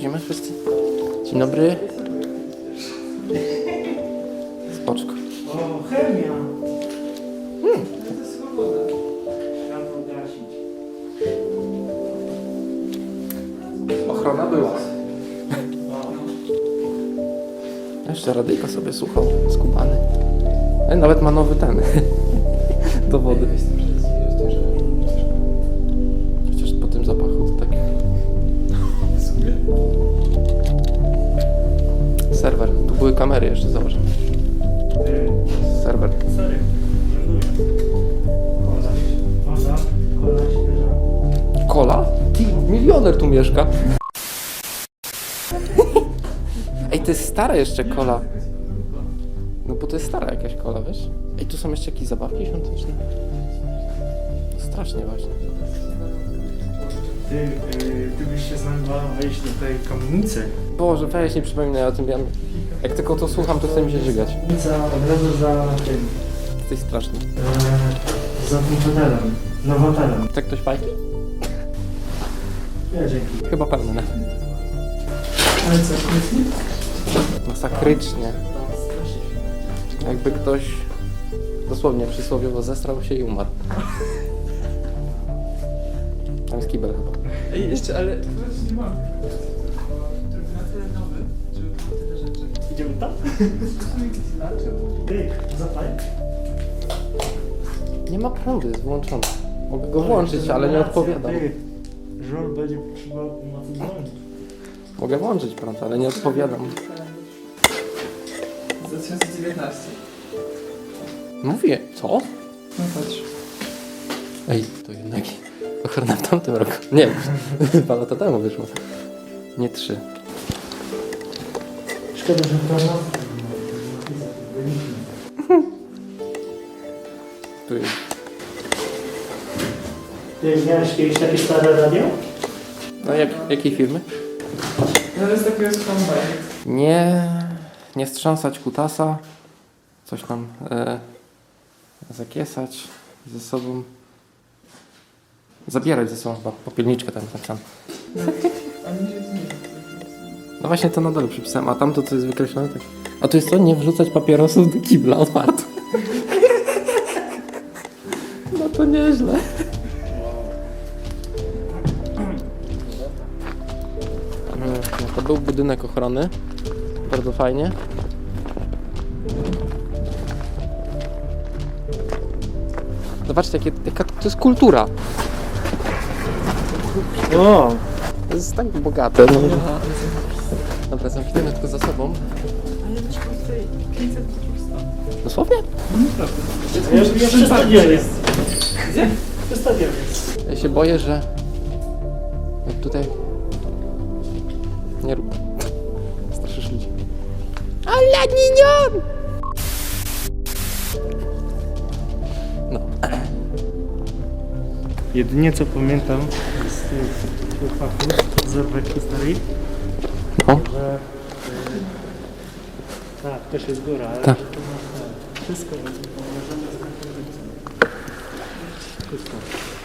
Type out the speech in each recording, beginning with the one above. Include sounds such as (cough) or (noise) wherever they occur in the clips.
siedzimy wszyscy. Dzień dobry. Spoczko. O, chemia! Hmm. To jest swoboda. Trzeba gasić. Ochrona była. (laughs) Jeszcze radyjko sobie słuchał, skubany. Nawet ma nowy ten. (laughs) Do wody. Kamery jeszcze założone. Serwer. Sorry. Kola? Ty, milioner tu mieszka. (laughs) Ej, to jest stara jeszcze kola. No bo to jest stara jakaś kola, wiesz? Ej, tu są jeszcze jakieś zabawki świąteczne. Strasznie właśnie. Ty, yy, ty byś się z nami bał wejść do tej kamienicy. Boże, weź nie przypominaj o tym, ja... Jak tylko to słucham, to chce mi się żygać. Kamienica od razu za tym, Jesteś straszny. yy, za tym hotelem, nowotelem. Chce ktoś fajki? Ja dzięki. Chyba pełne. Ale co? Masakrycznie. Jakby ktoś dosłownie przysłowiowo zestrał się i umarł. Tam jest kibel chyba. Ej, jeszcze, ale... nie mamy. Nie ma prądu, jest wyłączony. Mogę go włączyć, ale nie odpowiadam. Żol będzie potrzebował na to dzwonić. Mogę włączyć prąd, ale nie odpowiadam. 2019. Mówię, co? No patrz. Ej, to jednak ochrona w tamtym roku. Nie, (laughs) dwa lata temu wyszło. Nie trzy. Szkoda, że to Tu jest. Ty miałeś kiedyś takie stare radio? No jak, jakiej firmy? No z takiego skąpa. Nie, nie strząsać kutasa. Coś tam e, zakiesać ze sobą. Zabierać ze sobą chyba popielniczkę tam tak samo. A No właśnie to na dole przypisałem, a tamto co jest wykreślone tak. A tu jest to nie wrzucać papierosów do kibla otwarto. (laughs) No to nieźle. No to był budynek ochrony. Bardzo fajnie. Zobaczcie, jakie, jaka to jest kultura. O! To jest tak bogate. No. Dobra, zamkniemy tylko za sobą. Ale masz tutaj 500 plus Dosłownie? Ja już stadionie jest. Gdzie? Przy stadionie. Ja się boję, że jak tutaj nie rób. Straszysz ludzi. Ale ninion! No, Jedynie co pamiętam z tych chłopaków z Erbeki starej, y, Tak, też jest góra, ale Tak. że to ma wszystko.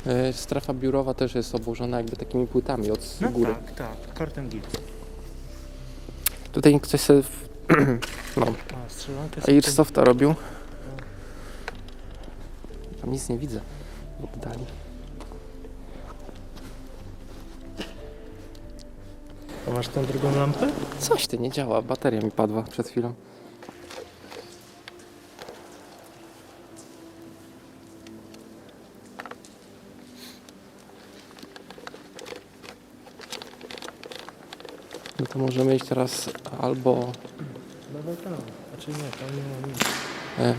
E, Strefa biurowa też jest obłożona jakby takimi płytami od No góry. tak, tak, kartem git. Tutaj ktoś sobie w... (clears throat) no, A, Airsofta robił. Tam nic nie widzę w oddali. A masz tą drugą lampę? Coś ty nie działa, bateria mi padła przed chwilą. No to możemy iść teraz albo, Dawaj tam. Znaczy nie, tam nie ma nic.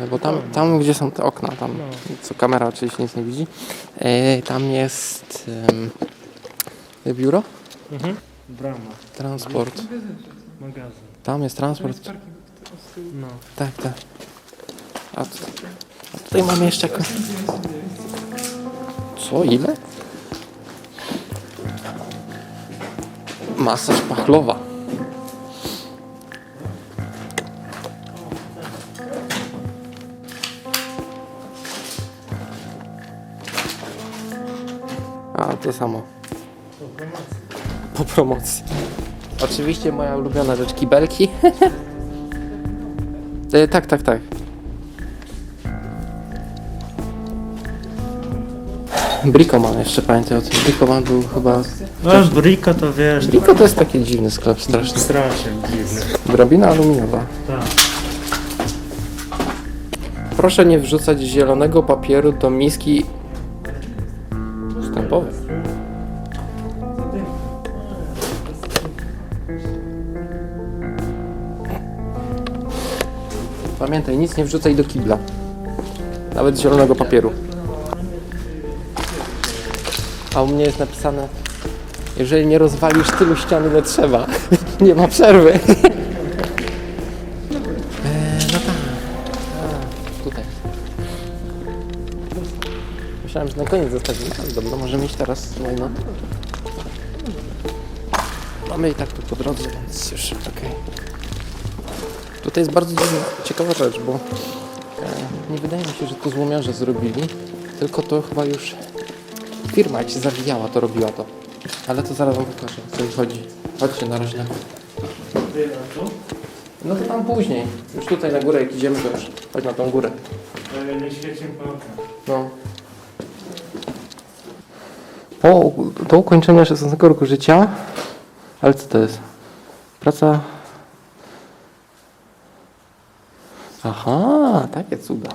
e, bo tam, tam gdzie są te okna, tam No. co kamera oczywiście nic nie widzi, e, tam jest em, biuro, Mhm. Brama, transport, magazyn. tam jest transport. No. tak, tak. A, tu- a tutaj mamy jeszcze jakąś... Co? Ile? Masaż pachlowa. A, to samo. Po promocji. Oczywiście moja ulubiona rzecz, kibelki. (laughs) e, tak, tak, tak. Bricoman jeszcze pamiętaj o tym. Bricoman był chyba... No, Brico to wiesz, Brico to jest taki dziwny sklep, straszny. strasznie dziwny. Drabina aluminiowa. Tak. Proszę nie wrzucać zielonego papieru do miski Pamiętaj, nic nie wrzucaj do kibla. Nawet zielonego papieru. A u mnie jest napisane, jeżeli nie rozwalisz tylu ścian, ile trzeba, (laughs) nie ma przerwy. (laughs) Eee, no tak. Tutaj. Myślałem, że na koniec zostawimy. Dobra, możemy iść teraz. Why not? Mamy i tak tu po drodze, więc już okej. Tutaj jest bardzo dziwna, ciekawa rzecz, bo e, nie wydaje mi się, że to złomiarze zrobili, tylko to chyba już firma jak się zawijała, to robiła to. Ale to zaraz wam pokażę, co mi chodzi. Chodźcie na razie. No to tam później. Już tutaj na górę jak idziemy, to już chodź na tą górę. E, Nie świeci. No. Po, do ukończenia 16 roku życia. Ale co to jest? Praca. Aha, takie cuda.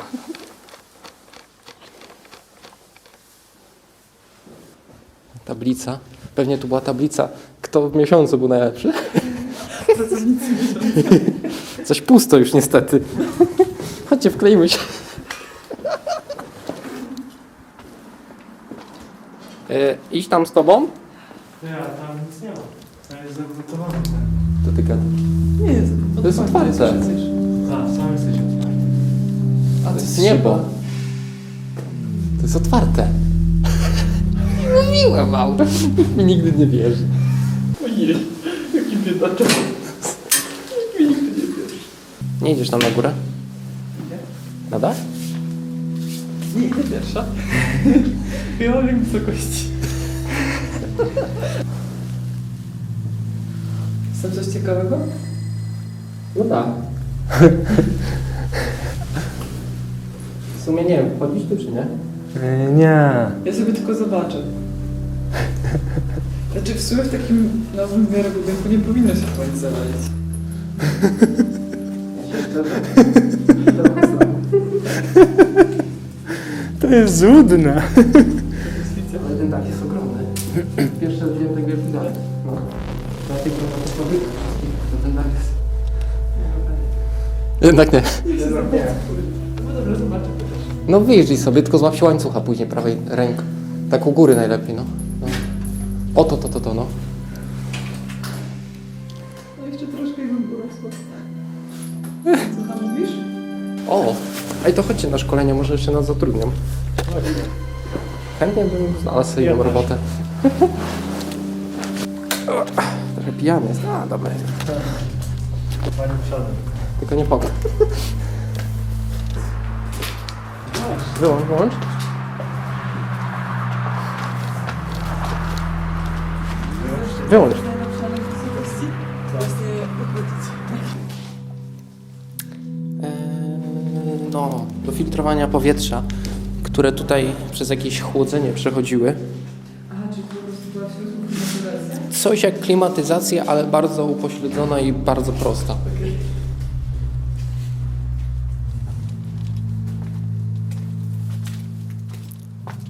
Tablica. Pewnie tu była tablica, kto w miesiącu był najlepszy. (laughs) Coś pusto już niestety. Chodźcie, wklejmy się. E, iść tam z tobą? Ty, a tam ty gadasz. Nie jest. To jest otwarte. Tak, sam jesteś otwarty. A To jest niebo. To jest otwarte. Nie (laughs) mówiłem. Nikt (laughs) mi nigdy nie wierzy. Ojej, jaki biedaczek. Nikt mi nigdy nie wierzy. Nie idziesz tam na górę? Nie. Na dach? Nie, nie pierwsza. (laughs) Ja mam wysokości. Tam coś ciekawego? No tak. W sumie nie wiem, wchodzić tu czy nie? E, Nie. Ja sobie tylko zobaczę. Znaczy w sumie w takim nowym w miarę budynku nie powinno się końcu zawalić. To jest zudne. Jednak nie. No. No wyjeżdżaj sobie, tylko złap się łańcucha później prawej ręką. Tak u góry najlepiej, no. no. O to, to, to, to, no. No jeszcze troszkę i bym urosła. Co tam mówisz? O! Ej, to chodźcie na szkolenie, może jeszcze nas zatrudnią. Chętnie bym znalazł sobie też. robotę. Trochę pijany jest. A, dobra. Pani przodem. Tylko nie powiem. Wyłącz, wyłącz. Wyłącz. Eee, No, do filtrowania powietrza, które tutaj przez jakieś chłodzenie przechodziły. Coś jak klimatyzacja, ale bardzo upośledzona i bardzo prosta.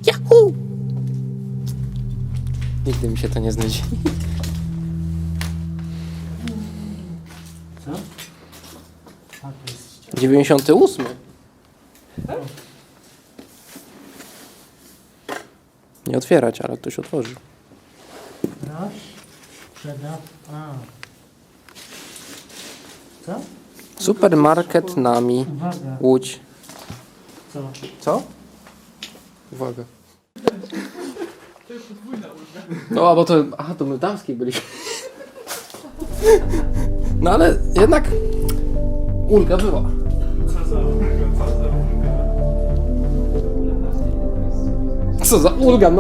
Yahoo! Nigdy mi się to nie znudzi. Co? A, to jest 98. Nie otwierać, ale ktoś otworzy. Raz, sprzeda, a. Co? Supermarket Nami. Uwaga, Łódź. co? Co? Uwaga. To jest podwójna ulga. No, a bo to. Aha, to my damskiej byliśmy. No ale jednak. Ulga była. Co za ulga, co za ulga? Co za ulga?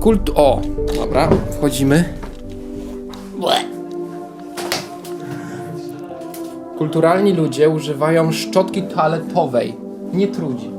Kult. O, dobra, wchodzimy. Kulturalni ludzie używają szczotki toaletowej. Nie trudzi.